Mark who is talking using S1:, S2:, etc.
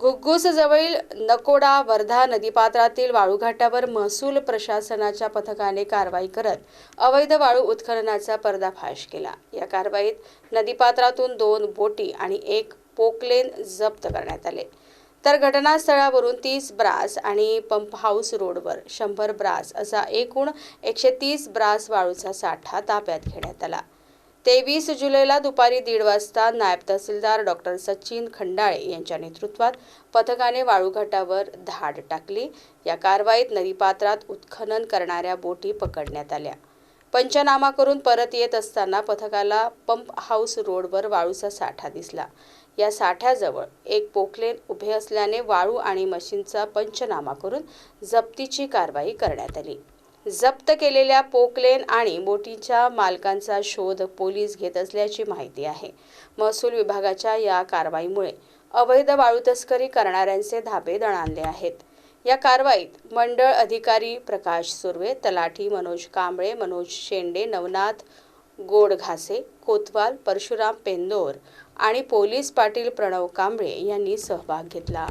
S1: घुग्गुसजवळील नकोडा वर्धा नदीपात्रातील वाळूघाटावर महसूल प्रशासनाच्या पथकाने कारवाई करत अवैध वाळू उत्खननाचा पर्दाफाश केला. या कारवाईत नदीपात्रातून दोन बोटी आणि एक पोकलेन जप्त करण्यात आले. तर घटनास्थळावरून तीस ब्रास आणि पंप हाऊस रोडवर शंभर ब्रास असा एकूण एकशे तीस ब्रास वाळूचा साठा ताब्यात घेण्यात आला. तेवीस जुलैला दुपारी दीड वाजता नायब तहसीलदार डॉक्टर सचिन खंडाळे यांच्या नेतृत्वात पथकाने वाळूघाटावर धाड टाकली. या कारवाईत नदीपात्रात उत्खनन करणाऱ्या बोटी पकडण्यात आल्या. पंचनामा करून परत येत असताना पथकाला पंप हाऊस रोडवर वाळूचा साठा दिसला. या साठ्याजवळ एक पोकलेन उभे असल्याने वाळू आणि मशीनचा पंचनामा करून जप्तीची कारवाई करण्यात आली. जप्त केलेल्या पोकलेन आणि बोटीच्या मालकांचा शोध पोलीस घेत असल्याची माहिती आहे. महसूल विभागाच्या या कारवाईमुळे अवैध वाळू तस्करी करणाऱ्यांचे धाबे दणाणले आहेत. या कारवाईत मंडळ अधिकारी प्रकाश सुर्वे तलाठी मनोज कांबळे मनोज शेंडे नवनाथ गोडघासे कोतवाल परशुराम पेंदोर आणि पोलीस पाटील प्रणव कांबळे यांनी सहभाग घेतला.